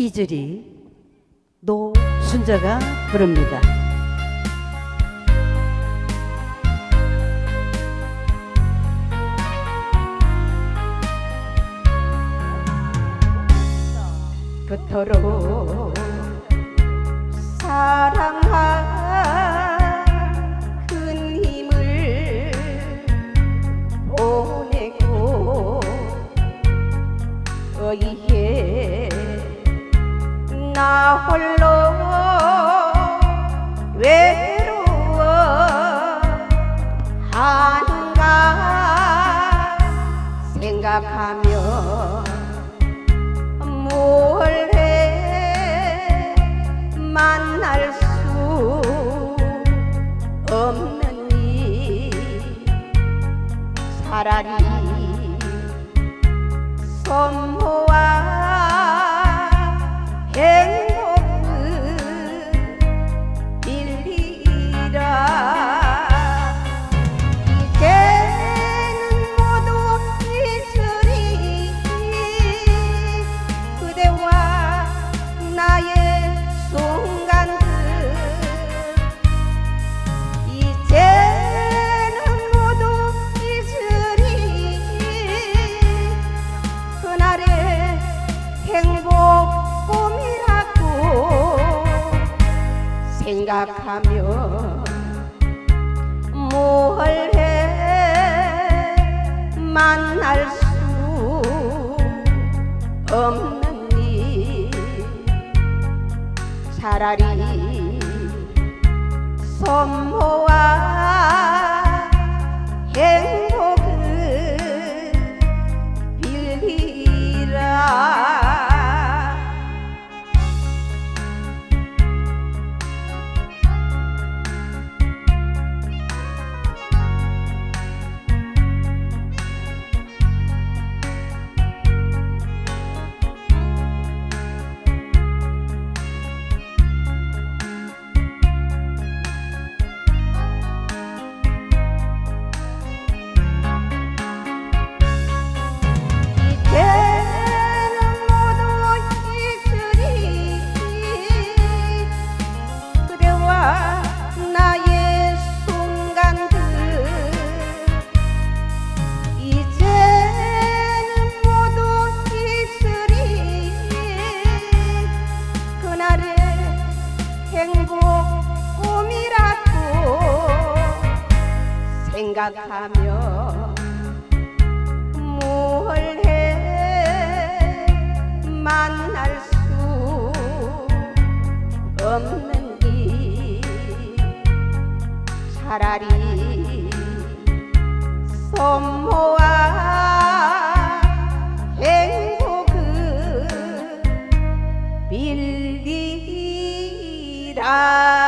이슬이 노순자가 부릅니다. 그토록 사랑한 나 홀로 외로워 하는가 생각하며 뭘해 만날 수 없는 일 차라리 선모 생각하며 뭘해 만날 수 없는 일 차라리 선모 행복 꿈이라고 생각하며 뭘해 만날 수 없는 일 차라리 선 Ah.